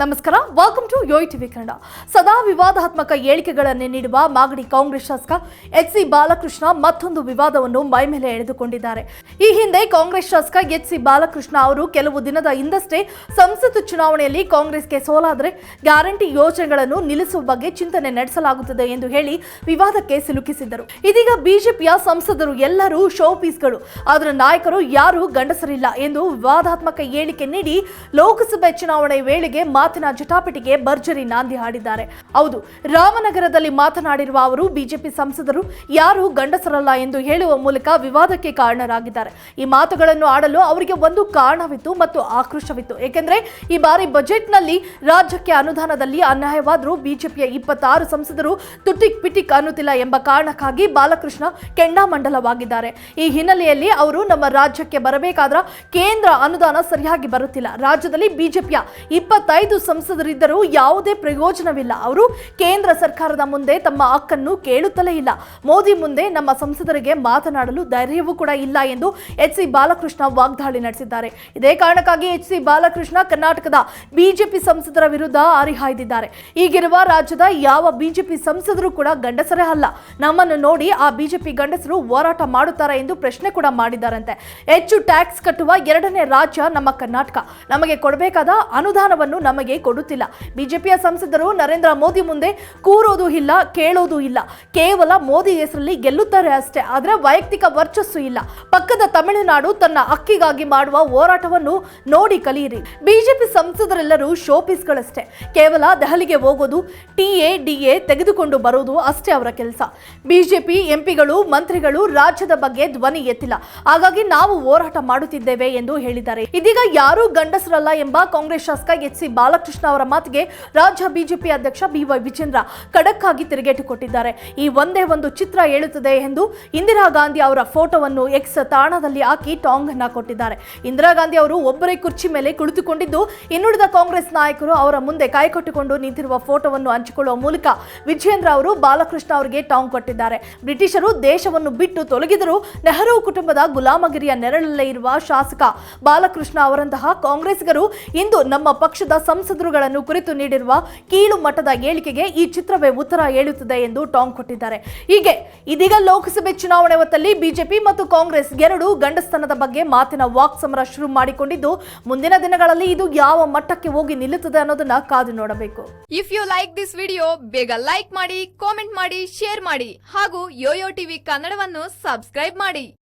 ನಮಸ್ಕಾರ. Welcome to ಯೋಯ್ TV Kannada ಸದಾ ವಿವಾದಾತ್ಮಕ ಹೇಳಿಕೆಗಳನ್ನೇ ನೀಡುವ ಮಾಗಡಿ ಕಾಂಗ್ರೆಸ್ ಶಾಸಕ ಎಚ್ ಸಿ ಬಾಲಕೃಷ್ಣ ಮತ್ತೊಂದು ವಿವಾದವನ್ನು ಮೈಮೇಲೆ ಎಳೆದುಕೊಂಡಿದ್ದಾರೆ. ಈ ಹಿಂದೆ ಕಾಂಗ್ರೆಸ್ ಶಾಸಕ ಎಚ್ ಸಿ ಬಾಲಕೃಷ್ಣ ಅವರು ಕೆಲವು ದಿನದ ಹಿಂದಷ್ಟೇ ಸಂಸತ್ ಚುನಾವಣೆಯಲ್ಲಿ ಕಾಂಗ್ರೆಸ್ಗೆ ಸೋಲಾದರೆ ಗ್ಯಾರಂಟಿ ಯೋಜನೆಗಳನ್ನು ನಿಲ್ಲಿಸುವ ಬಗ್ಗೆ ಚಿಂತನೆ ನಡೆಸಲಾಗುತ್ತದೆ ಎಂದು ಹೇಳಿ ವಿವಾದಕ್ಕೆ ಸಿಲುಕಿಸಿದ್ದರು. ಇದೀಗ ಬಿಜೆಪಿಯ ಸಂಸದರು ಎಲ್ಲರೂ ಶೋ ಪೀಸ್ಗಳು ಅದರ ನಾಯಕರು ಯಾರೂ ಗಂಡಸರಿಲ್ಲ ಎಂದು ವಿವಾದಾತ್ಮಕ ಹೇಳಿಕೆ ನೀಡಿ ಲೋಕಸಭೆ ಚುನಾವಣೆ ವೇಳೆಗೆ ಮಾತಿನ ಜಟಾಪಟಿಗೆ ಭರ್ಜರಿ ನಾಂದಿ ಹಾಡಿದ್ದಾರೆ. ಹೌದು, ರಾಮನಗರದಲ್ಲಿ ಮಾತನಾಡಿರುವ ಅವರು, ಬಿಜೆಪಿ ಸಂಸದರು ಯಾರು ಗಂಡಸರಲ್ಲ ಎಂದು ಹೇಳುವ ಮೂಲಕ ವಿವಾದಕ್ಕೆ ಕಾರಣರಾಗಿದ್ದಾರೆ. ಈ ಮಾತುಗಳನ್ನು ಆಡಲು ಅವರಿಗೆ ಒಂದು ಕಾರಣವಿತ್ತು ಮತ್ತು ಆಕ್ರೋಶವಿತ್ತು. ಏಕೆಂದರೆ, ಈ ಬಾರಿ ಬಜೆಟ್ನಲ್ಲಿ ರಾಜ್ಯಕ್ಕೆ ಅನುದಾನದಲ್ಲಿ ಅನ್ಯಾಯವಾದರೂ ಬಿಜೆಪಿಯ ಇಪ್ಪತ್ತಾರು ಸಂಸದರು ತುಟಿಕ್ ಪಿಟಿಕ್ ಅನ್ನುತ್ತಿಲ್ಲ ಎಂಬ ಕಾರಣಕ್ಕಾಗಿ ಬಾಲಕೃಷ್ಣ ಕೆಂಡಾಮಂಡಲವಾಗಿದ್ದಾರೆ. ಈ ಹಿನ್ನೆಲೆಯಲ್ಲಿ ಅವರು ನಮ್ಮ ರಾಜ್ಯಕ್ಕೆ ಬರಬೇಕಾದ್ರ ಕೇಂದ್ರ ಅನುದಾನ ಸರಿಯಾಗಿ ಬರುತ್ತಿಲ್ಲ. ರಾಜ್ಯದಲ್ಲಿ ಬಿಜೆಪಿಯ ಇಪ್ಪತ್ತೈದು ಸಂಸದರಿದ್ದರೂ ಯಾವುದೇ ಪ್ರಯೋಜನವಿಲ್ಲ. ಅವರು ಕೇಂದ್ರ ಸರ್ಕಾರದ ಮುಂದೆ ತಮ್ಮ ಹಕ್ಕನ್ನು ಕೇಳುತ್ತಲೇ ಇಲ್ಲ. ಮೋದಿ ಮುಂದೆ ನಮ್ಮ ಸಂಸದರಿಗೆ ಮಾತನಾಡಲು ಧೈರ್ಯವೂ ಕೂಡ ಇಲ್ಲ ಎಂದು ಎಚ್ ಸಿ ಬಾಲಕೃಷ್ಣ ವಾಗ್ದಾಳಿ ನಡೆಸಿದ್ದಾರೆ. ಇದೇ ಕಾರಣಕ್ಕಾಗಿ ಎಚ್ ಸಿ ಬಾಲಕೃಷ್ಣ ಕರ್ನಾಟಕದ ಬಿಜೆಪಿ ಸಂಸದರ ವಿರುದ್ಧ ಹರಿಹಾಯ್ದಿದ್ದಾರೆ ಈಗಿರುವ ರಾಜ್ಯದ ಯಾವ ಬಿಜೆಪಿ ಸಂಸದರು ಕೂಡ ಗಂಡಸರೇ ಅಲ್ಲ. ನಮ್ಮನ್ನು ನೋಡಿ ಆ ಬಿಜೆಪಿ ಗಂಡಸರು ಹೋರಾಟ ಮಾಡುತ್ತಾರೆ ಎಂದು ಪ್ರಶ್ನೆ ಕೂಡ ಮಾಡಿದ್ದಾರಂತೆ. ಹೆಚ್ಚು ಟ್ಯಾಕ್ಸ್ ಕಟ್ಟುವ ಎರಡನೇ ರಾಜ್ಯ ನಮ್ಮ ಕರ್ನಾಟಕ. ನಮಗೆ ಕೊಡಬೇಕಾದ ಅನುದಾನವನ್ನು ನಮಗೆ ಕೊಡುತ್ತಿಲ್ಲ. ಬಿಜೆಪಿಯ ಸಂಸದರು ನರೇಂದ್ರ ಮೋದಿ ಮುಂದೆ ಕೂರೋದು ಇಲ್ಲ, ಕೇಳೋದು ಇಲ್ಲ. ಕೇವಲ ಮೋದಿ ಹೆಸರಲ್ಲಿ ಗೆಲ್ಲುತ್ತಾರೆ ಅಷ್ಟೇ, ಆದರೆ ವೈಯಕ್ತಿಕ ವರ್ಚಸ್ಸು ಇಲ್ಲ. ಪಕ್ಕದ ತಮಿಳುನಾಡು ತನ್ನ ಅಕ್ಕಿಗಾಗಿ ಮಾಡುವ ಹೋರಾಟವನ್ನು ನೋಡಿ ಕಲಿಯಿರಿ. ಬಿಜೆಪಿ ಸಂಸದರೆಲ್ಲರೂ ಶೋಪೀಸ್ಗಳಷ್ಟೇ. ಕೇವಲ ದೆಹಲಿಗೆ ಹೋಗೋದು, ಟಿ ಎ ತೆಗೆದುಕೊಂಡು ಬರೋದು ಅಷ್ಟೇ ಅವರ ಕೆಲಸ. ಬಿಜೆಪಿ ಎಂಪಿಗಳು, ಮಂತ್ರಿಗಳು ರಾಜ್ಯದ ಬಗ್ಗೆ ಧ್ವನಿ ಎತ್ತಿಲ್ಲ. ಹಾಗಾಗಿ ನಾವು ಹೋರಾಟ ಮಾಡುತ್ತಿದ್ದೇವೆ ಎಂದು ಹೇಳಿದ್ದಾರೆ. ಇದೀಗ ಯಾರೂ ಗಂಡಸರಲ್ಲ ಎಂಬ ಕಾಂಗ್ರೆಸ್ ಶಾಸಕ ಎಚ್ ಸಿ ಬಾಲಕೃಷ್ಣ ಅವರ ಮಾತಿಗೆ ರಾಜ್ಯ ಬಿಜೆಪಿ ಅಧ್ಯಕ್ಷ ಬಿವೈ ವಿಜೇಂದ್ರ ಖಡಕ್ ಆಗಿ ತಿರುಗೇಟು ಕೊಟ್ಟಿದ್ದಾರೆ. ಈ ಒಂದೇ ಒಂದು ಚಿತ್ರ ಹೇಳುತ್ತದೆ ಎಂದು ಇಂದಿರಾ ಗಾಂಧಿ ಅವರ ಫೋಟೋವನ್ನು ಎಕ್ಸ್ ತಾಣದಲ್ಲಿ ಹಾಕಿ ಟಾಂಗ್ ಅನ್ನ ಕೊಟ್ಟಿದ್ದಾರೆ. ಇಂದಿರಾ ಗಾಂಧಿ ಅವರು ಒಬ್ಬರೇ ಕುರ್ಚಿ ಮೇಲೆ ಕುಳಿತುಕೊಂಡಿದ್ದು, ಇನ್ನುಳಿದ ಕಾಂಗ್ರೆಸ್ ನಾಯಕರು ಅವರ ಮುಂದೆ ಕಾಯ್ಕೊಟ್ಟುಕೊಂಡು ನಿಂತಿರುವ ಫೋಟೋವನ್ನು ಹಂಚಿಕೊಳ್ಳುವ ಮೂಲಕ ವಿಜೇಂದ್ರ ಅವರು ಬಾಲಕೃಷ್ಣ ಅವರಿಗೆ ಟಾಂಗ್ ಕೊಟ್ಟಿದ್ದಾರೆ. ಬ್ರಿಟಿಷರು ದೇಶವನ್ನು ಬಿಟ್ಟು ತೊಲಗಿದರು ನೆಹರು ಕುಟುಂಬದ ಗುಲಾಮಗಿರಿಯ ನೆರಳಲ್ಲೇ ಇರುವ ಶಾಸಕ ಬಾಲಕೃಷ್ಣ ಅವರಂತಹ ಕಾಂಗ್ರೆಸ್ಗರು ಇಂದು ನಮ್ಮ ಪಕ್ಷದ ಸಂಸದರುಗಳನ್ನು ಕುರಿತು ನೀಡಿರುವ ಕೀಳು ಮಟ್ಟದ ಹೇಳಿಕೆಗೆ ಈ ಚಿತ್ರವೇ ಉತ್ತರ ಹೇಳುತ್ತದೆ ಎಂದು ಟಾಂಗ್ ಕೊಟ್ಟಿದ್ದಾರೆ. ಹೀಗೆ ಇದೀಗ ಲೋಕಸಭೆ ಚುನಾವಣೆ ಹೊತ್ತಲ್ಲಿ ಬಿಜೆಪಿ ಮತ್ತು ಕಾಂಗ್ರೆಸ್ ಎರಡು ಗಂಡಸ್ತನದ ಬಗ್ಗೆ ಮಾತಿನ ವಾಕ್ ಸಮರ ಶುರು ಮಾಡಿಕೊಂಡಿದ್ದು, ಮುಂದಿನ ದಿನಗಳಲ್ಲಿ ಇದು ಯಾವ ಮಟ್ಟಕ್ಕೆ ಹೋಗಿ ನಿಲ್ಲುತ್ತದೆ ಅನ್ನೋದನ್ನ ಕಾದು ನೋಡಬೇಕು. If you like this video ಬೇಗ ಲೈಕ್ ಮಾಡಿ ಕಾಮೆಂಟ್ ಮಾಡಿ ಶೇರ್ ಮಾಡಿ ಹಾಗೂ ಯೋಯೋ ಟಿವಿ ಕನ್ನಡವನ್ನು ಸಬ್ಸ್ಕ್ರೈಬ್ ಮಾಡಿ.